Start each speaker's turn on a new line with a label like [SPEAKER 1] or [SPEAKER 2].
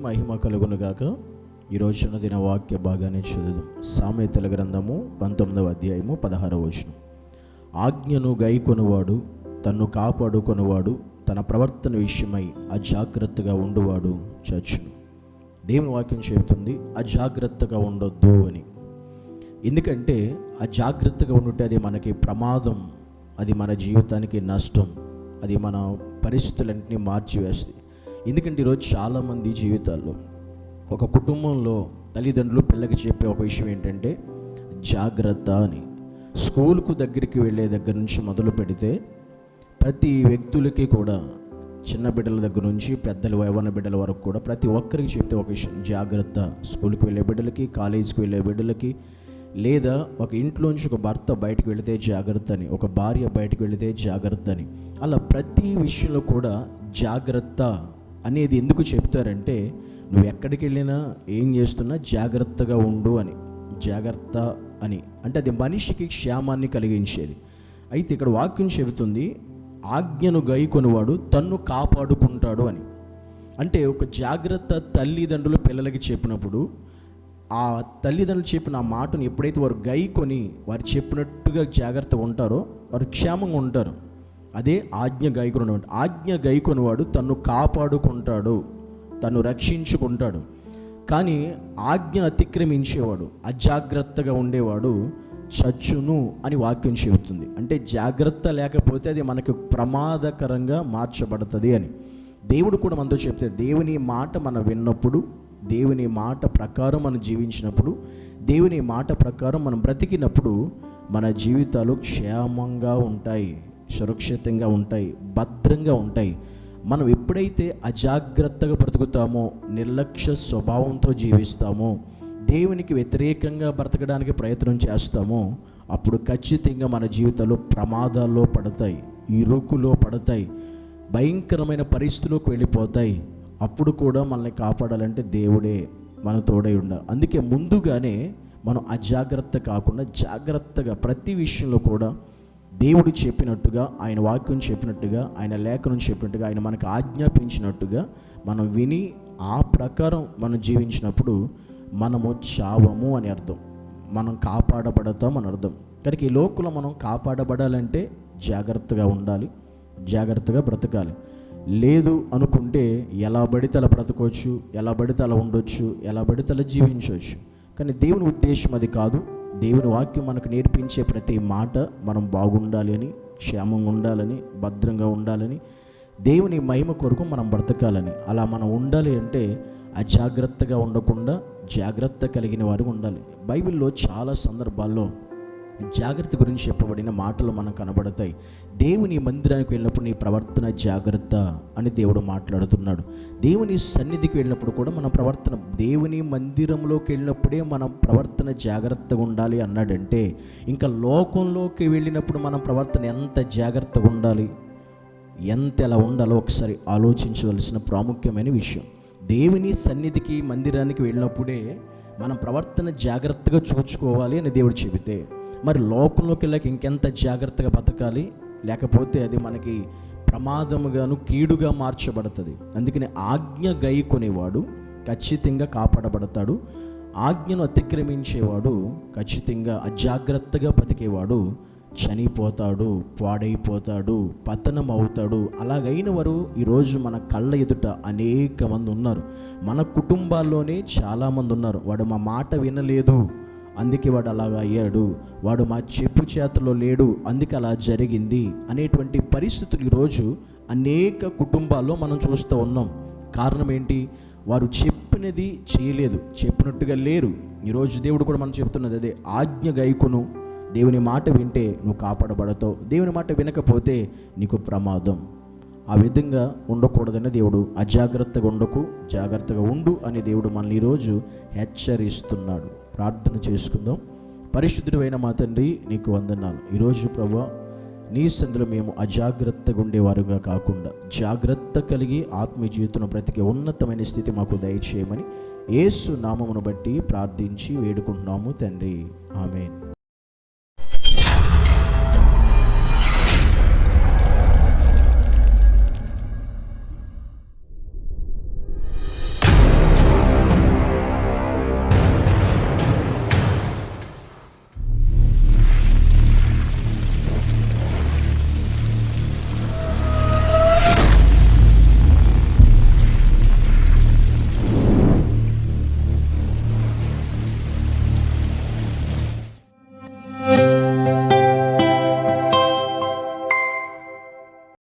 [SPEAKER 1] మహిమ కలుగునుగాక. ఈ దిన వాక్య భాగాన్ని చదువు సామెతల గ్రంథము పంతొమ్మిదవ అధ్యాయము పదహారవ వచనం. ఆజ్ఞను గైకొనువాడు తన్ను కాపాడుకొనువాడు తన ప్రవర్తన విషయమై అజాగ్రత్తగా ఉండువాడు చచ్చును. దేవుని వాక్యం చెబుతుంది అజాగ్రత్తగా ఉండొద్దు అని. ఎందుకంటే అజాగ్రత్తగా ఉండుంటే అది మనకి ప్రమాదం అది మన జీవితానికి నష్టం అది మన పరిస్థితులన్నింటినీ మార్చివేస్తుంది. ఎందుకంటే ఈరోజు చాలామంది జీవితాల్లో ఒక కుటుంబంలో తల్లిదండ్రులు పిల్లకి చెప్పే ఒక విషయం ఏంటంటే జాగ్రత్త అని. స్కూల్కు దగ్గరికి వెళ్ళే దగ్గర నుంచి మొదలు పెడితే ప్రతి వ్యక్తులకి కూడా చిన్న బిడ్డల దగ్గర నుంచి పెద్దలు యవ్వన బిడ్డల వరకు కూడా ప్రతి ఒక్కరికి చెప్తే ఒక విషయం జాగ్రత్త. స్కూల్కి వెళ్ళే బిడ్డలకి కాలేజీకి వెళ్ళే బిడ్డలకి లేదా ఒక ఇంట్లోంచి ఒక భర్త బయటకు వెళితే జాగ్రత్త అని ఒక భార్య బయటకు వెళితే జాగ్రత్త అని. అలా ప్రతి విషయంలో కూడా జాగ్రత్త. అనేది ఎందుకు చెప్తారంటే నువ్వు ఎక్కడికి వెళ్ళినా ఏం చేస్తున్నా జాగ్రత్తగా ఉండు అని. జాగ్రత్త అని. అంటే అది మనిషికి క్షేమాన్ని కలిగించేది. అయితే ఇక్కడ వాక్యం చెబుతుంది ఆజ్ఞను గైకొనివాడు తన్ను కాపాడుకుంటాడు అని. అంటే ఒక జాగ్రత్త తల్లిదండ్రులు పిల్లలకి చెప్పినప్పుడు ఆ తల్లిదండ్రులు చెప్పిన ఆ మాటను ఎప్పుడైతే వారు గైకొని వారు చెప్పినట్టుగా జాగ్రత్తగా ఉంటారో వారు క్షేమంగా ఉంటారు. అదే ఆజ్ఞ గైకొని ఆజ్ఞ గైకొనివాడు తను కాపాడుకుంటాడు తను రక్షించుకుంటాడు. కానీ ఆజ్ఞను అతిక్రమించేవాడు అజాగ్రత్తగా ఉండేవాడు చచ్చును అని వాక్యం చెబుతుంది. అంటే జాగ్రత్త లేకపోతే అది మనకు ప్రమాదకరంగా మార్చబడుతుంది అని. దేవుడు కూడా మనతో చెప్తే దేవుని మాట మనం విన్నప్పుడు దేవుని మాట ప్రకారం మనం జీవించినప్పుడు దేవుని మాట ప్రకారం మనం బ్రతికినప్పుడు మన జీవితాలు క్షేమంగా ఉంటాయి. సురక్షితంగా ఉంటాయి భద్రంగా ఉంటాయి. మనం ఎప్పుడైతే అజాగ్రత్తగా బ్రతుకుతామో నిర్లక్ష్య స్వభావంతో జీవిస్తామో దేవునికి వ్యతిరేకంగా బ్రతకడానికి ప్రయత్నం చేస్తామో అప్పుడు ఖచ్చితంగా మన జీవితాలు ప్రమాదాల్లో పడతాయి ఇరుకులో పడతాయి భయంకరమైన పరిస్థితులకు వెళ్ళిపోతాయి. అప్పుడు కూడా మనల్ని కాపాడాలంటే దేవుడే మన తోడై ఉండాలి. అందుకే ముందుగానే మనం అజాగ్రత్త కాకుండా జాగ్రత్తగా ప్రతి విషయంలో కూడా దేవుడు చెప్పినట్టుగా ఆయన వాక్యం చెప్పినట్టుగా ఆయన లేఖనం చెప్పినట్టుగా ఆయన మనకు ఆజ్ఞాపించినట్టుగా మనం విని ఆ ప్రకారం మనం జీవించినప్పుడు మనము చావము అని అర్థం. మనం కాపాడబడతాం అని అర్థం. కనుక ఈ లోకంలో మనం కాపాడబడాలంటే జాగ్రత్తగా ఉండాలి. జాగ్రత్తగా బ్రతకాలి. లేదు అనుకుంటే ఎలా పడితే అలా బ్రతకవచ్చు ఎలా పడితే అలా ఉండొచ్చు ఎలా పడితే అలా జీవించవచ్చు కానీ దేవుని ఉద్దేశం అది కాదు. దేవుని వాక్యం మనకు నేర్పించే ప్రతి మాట మనం బాగుండాలి అని క్షేమంగా ఉండాలని భద్రంగా ఉండాలని దేవుని మహిమ కొరకు మనం బ్రతకాలని. అలా మనం ఉండాలి అంటే అజాగ్రత్తగా ఉండకుండా జాగ్రత్త కలిగిన వారు ఉండాలి. బైబిల్లో చాలా సందర్భాల్లో జాగ్రత్త గురించి చెప్పబడిన మాటలు మనకు కనబడతాయి. దేవుని మందిరానికి వెళ్ళినప్పుడు నీ ప్రవర్తన జాగ్రత్త అని దేవుడు మాట్లాడుతున్నాడు. దేవుని సన్నిధికి వెళ్ళినప్పుడు కూడా మన ప్రవర్తన దేవుని మందిరంలోకి వెళ్ళినప్పుడే మన ప్రవర్తన జాగ్రత్తగా ఉండాలి అన్నాడంటే ఇంకా లోకంలోకి వెళ్ళినప్పుడు మన ప్రవర్తన ఎంత జాగ్రత్తగా ఉండాలి? ఎంత ఎలా ఉండాలో ఒకసారి ఆలోచించవలసిన ప్రాముఖ్యమైన విషయం. దేవుని సన్నిధికి మందిరానికి వెళ్ళినప్పుడే మనం ప్రవర్తన జాగ్రత్తగా చూచుకోవాలి అని దేవుడు చెబితే మరి లోకంలోకి వెళ్ళాక ఇంకెంత జాగ్రత్తగా బతకాలి? లేకపోతే అది మనకి ప్రమాదముగాను కీడుగా మార్చబడుతుంది. అందుకని ఆజ్ఞ గై కొనేవాడు ఖచ్చితంగా కాపాడబడతాడు. ఆజ్ఞను అతిక్రమించేవాడు ఖచ్చితంగా అజాగ్రత్తగా బతికేవాడు చనిపోతాడు పాడైపోతాడు పతనం అవుతాడు అలాగైన వారు ఈరోజు మన కళ్ళ ఎదుట అనేక మంది ఉన్నారు. మన కుటుంబాల్లోనే చాలామంది ఉన్నారు. వాడు మా మాట వినలేదు. అందుకే వాడు అలాగా అయ్యాడు. వాడు మా చెప్పు చేతలో లేడు. అందుకే అలా జరిగింది అనేటువంటి పరిస్థితులు ఈరోజు అనేక కుటుంబాల్లో మనం చూస్తూ ఉన్నాం. కారణం ఏంటి? వారు చెప్పినది చేయలేదు. చెప్పినట్టుగా లేరు. ఈరోజు దేవుడు కూడా మనం చెప్తున్నది అదే. ఆజ్ఞ గైకును. దేవుని మాట వింటే నువ్వు కాపాడబడతావు. దేవుని మాట వినకపోతే నీకు ప్రమాదం. ఆ విధంగా ఉండకూడదని దేవుడు అజాగ్రత్తగా ఉండకు జాగ్రత్తగా ఉండు అని దేవుడు మనల్ని ఈరోజు హెచ్చరిస్తున్నాడు. ప్రార్థన చేసుకుందాం. పరిశుద్ధుడు అయిన మా తండ్రి నీకు వందనాలు. ఈరోజు ప్రభా నీ సందులో మేము అజాగ్రత్తగా ఉండేవారుగా కాకుండా జాగ్రత్త కలిగి ఆత్మీయ జీవితంలో బ్రతికే ఉన్నతమైన స్థితి మాకు దయచేయమని యేసు నామమును బట్టి ప్రార్థించి వేడుకుంటున్నాము తండ్రి. ఆమెన్.